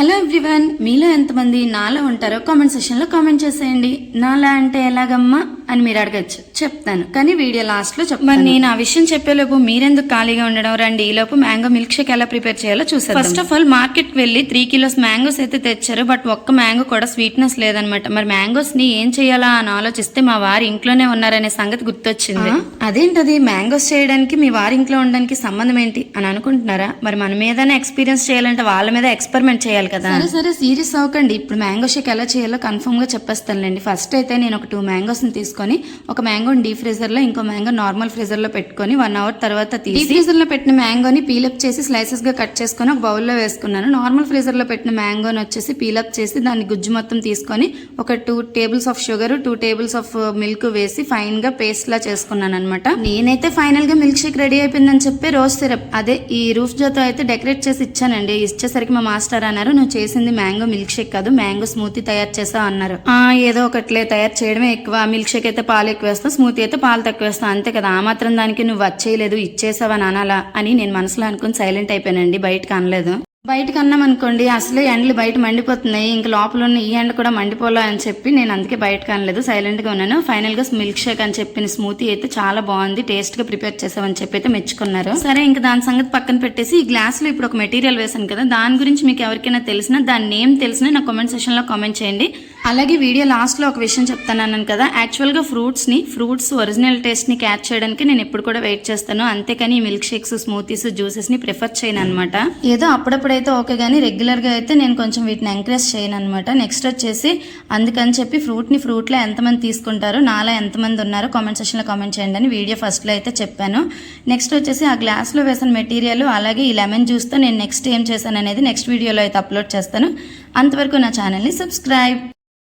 Hello everyone మీలో ఎంతమంది నాలో ఉంటారో కామెంట్ సెషన్లో కామెంట్ చేసేయండి. నాలా అంటే ఎలాగమ్మా? అని మీరు అడగచ్చు. చెప్తాను. కానీ వీడియో లాస్ట్లో చెప్తాను. మరి నేను ఆ విషయం చెప్పేలోపు మీరెందుకు ఖాళీగా ఉండడం? రండి ఈలోపు మ్యాంగో మిల్క్ షేక్ ఎలా ప్రిపేర్ చేయాలో చూసారు ఫస్ట్ ఆఫ్ ఆల్ మార్కెట్కి వెళ్ళి త్రీ కిలోస్ మ్యాంగోస్ అయితే తెచ్చారు. బట్ ఒక్క మ్యాంగో కూడా స్వీట్నెస్ లేదనమాట. మరి మ్యాంగోస్ని ఏం చేయాలా అని ఆలోచిస్తే మా వారు ఇంట్లోనే ఉన్నారనే సంగతి గుర్తొచ్చింది. అదేంటది? మ్యాంగోస్ చేయడానికి మీ వారి ఇంట్లో ఉండడానికి సంబంధం ఏంటి అని అనుకుంటున్నారా? మరి మన మీదనే ఎక్స్పీరియన్స్ చేయాలంటే వాళ్ళ మీద ఎక్స్పెరిమెంట్ చేయాలి కదా. సరే సరే సీరియస్ అవ్వకండి. ఇప్పుడు మ్యాంగో షేక్ ఎలా చేయాలో కన్ఫర్మ్గా చెప్పేస్తానులేండి. ఫస్ట్ అయితే నేను ఒక టూ మ్యాంగోస్ని తీసుకొని ఒక మ్యాంగోని డీ ఫ్రీజర్లో ఇంకో మ్యాంగో నార్మల్ ఫ్రీజర్లో పెట్టుకొని వన్ అవర్ తర్వాత తీసి ఫ్రీజర్లో పెట్టిన మ్యాంగోని పీలప్ చేసి స్లైసెస్గా కట్ చేసుకొని ఒక బౌల్లో వేసుకున్నాను. నార్మల్ ఫ్రీజర్లో పెట్టిన మ్యాంగోని వచ్చేసి పీలప్ చేసి దాన్ని గుజ్జు మొత్తం తీసుకొని ఒక two tables of sugar two tables of milk వేసి ఫైన్గా పేస్ట్ లా చేసుకున్నాను అనమాట నేనైతే ఫైనల్గా మిల్క్ షేక్ రెడీ అయిపోయిందని చెప్పి రోజ్ సిరప్ అదే ఈ రూఫ్ జోతో అయితే డెకరేట్ చేసి ఇచ్చానండి. ఇచ్చేసరికి మా మాస్టర్ అన్నారు నువ్వు చేసింది మ్యాంగో మిల్క్ షేక్ కాదు మ్యాంగో స్మూతీ తయారు చేసావు అన్నారు. ఆ ఏదో ఒకట్లే తయారు చేయడమే ఎక్కువ మిల్క్ షేక్ అయితే పాలు ఎక్కువ వేస్తావు స్మూతీ అయితే పాలు తక్కువ వేస్తావు అంతే కదా ఆ మాత్రం దానికి నువ్వు వచ్చేయలేదు ఇచ్చేసావని అనాలా అని నేను మనసులో అనుకుని సైలెంట్ అయిపోయానండి బయటకు అనలేదు. బయటకు అన్నాం అనుకోండి అసలే ఎండలు బయట మండిపోతున్నాయి ఇంకా లోపల ఉన్న ఈ ఎండ కూడా మండిపోలే అని చెప్పి నేను అందుకే బయటకు అనలేదు సైలెంట్గా ఉన్నాను. ఫైనల్గా మిల్క్ షేక్ అని చెప్పిన స్మూతీ అయితే చాలా బాగుంది టేస్ట్గా ప్రిపేర్ చేసామని చెప్పి అయితే మెచ్చుకున్నారు. సరే ఇంకా దాని సంగతి పక్కన పెట్టేసి ఈ గ్లాస్లో ఇప్పుడు ఒక మెటీరియల్ వేసాను కదా దాని గురించి మీకు ఎవరికైనా తెలిసినా దాని నేమ్ తెలిసినా నా కామెంట్ సెక్షన్లో కామెంట్ చేయండి. అలాగే వీడియో లాస్ట్లో ఒక విషయం చెప్తానన్నాను కదా. యాక్చువల్గా ఫ్రూట్స్ని ఫ్రూట్స్ ఒరిజినల్ టేస్ట్ని క్యాచ్ చేయడానికి నేను ఎప్పుడు కూడా వెయిట్ చేస్తాను. అంతేకాని మిల్క్ షేక్స్ స్మూతీస్ జ్యూసెస్ని ప్రిఫర్ చేయను అనమాట ఏదో అప్పుడప్పుడైతే ఓకే కానీ రెగ్యులర్గా అయితే నేను కొంచెం వీటిని ఎంకరేజ్ చేయను అనమాట నెక్స్ట్ వచ్చేసి అందుకని చెప్పి ఫ్రూట్ని ఫ్రూట్లో ఎంతమంది తీసుకుంటారు నాలా ఎంతమంది ఉన్నారో కామెంట్ సెక్షన్ కామెంట్ చేయండి అని వీడియో ఫస్ట్లో అయితే చెప్పాను. నెక్స్ట్ వచ్చేసి ఆ గ్లాస్లో వేసిన మెటీరియల్ అలాగే ఈ లెమన్ జ్యూస్తో నేను నెక్స్ట్ ఏం చేశాను అనేది నెక్స్ట్ వీడియోలో అయితే అప్లోడ్ చేస్తాను. అంతవరకు నా ఛానల్ని సబ్స్క్రైబ్